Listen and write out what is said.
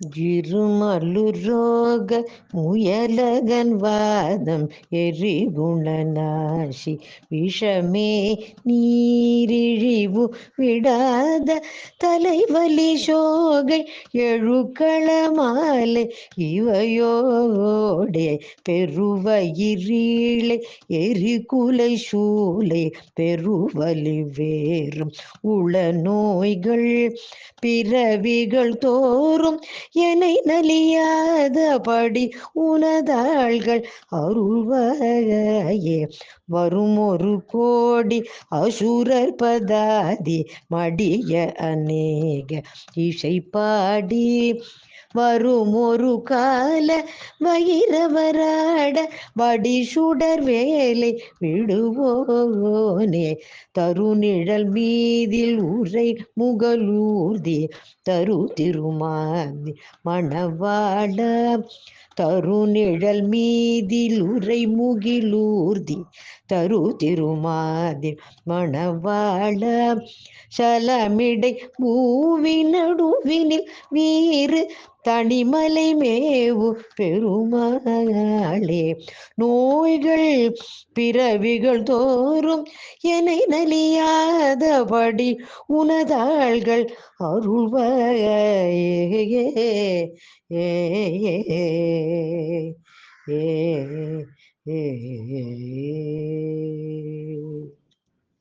இருமலுரோக முயலகன் வாதம் எரிகுணநாசி. விஷமே நீரிழிவு விடாத தலைவலி சோகை எழுக்கள மாலை இவையோடே பெருவயிரீளை எரிகுலை சூளை பெருவலி வேறும் உள நோய்கள் பிறவிகள் தோறும் என்னை நலியாதபடி உனதாள்கள் அருள்வாயே வரும் ஒரு கோடி அசுரர் பதாதி மடிய அநேக இசை பாடி வரும் ஒரு கால வைரவராட வடி சுடர் வேலை விடுவோனே. தருநிழல் மீதில் உரை முகலூர்தி தரு திருமாதி மணவாட தருநிழல் மீதில் உரை முகிலூர்தி தரு திருமாதி மணவாள. சலமிடை பூவி நடுவினில் வீறு தனிமலை மேவு பெருமாளே. நோய்கள் பிறவிகள் தோறும் என்னை நலியாதபடி உனதாள்கள் அருள்வாயே. ஏ ஏ ஏ.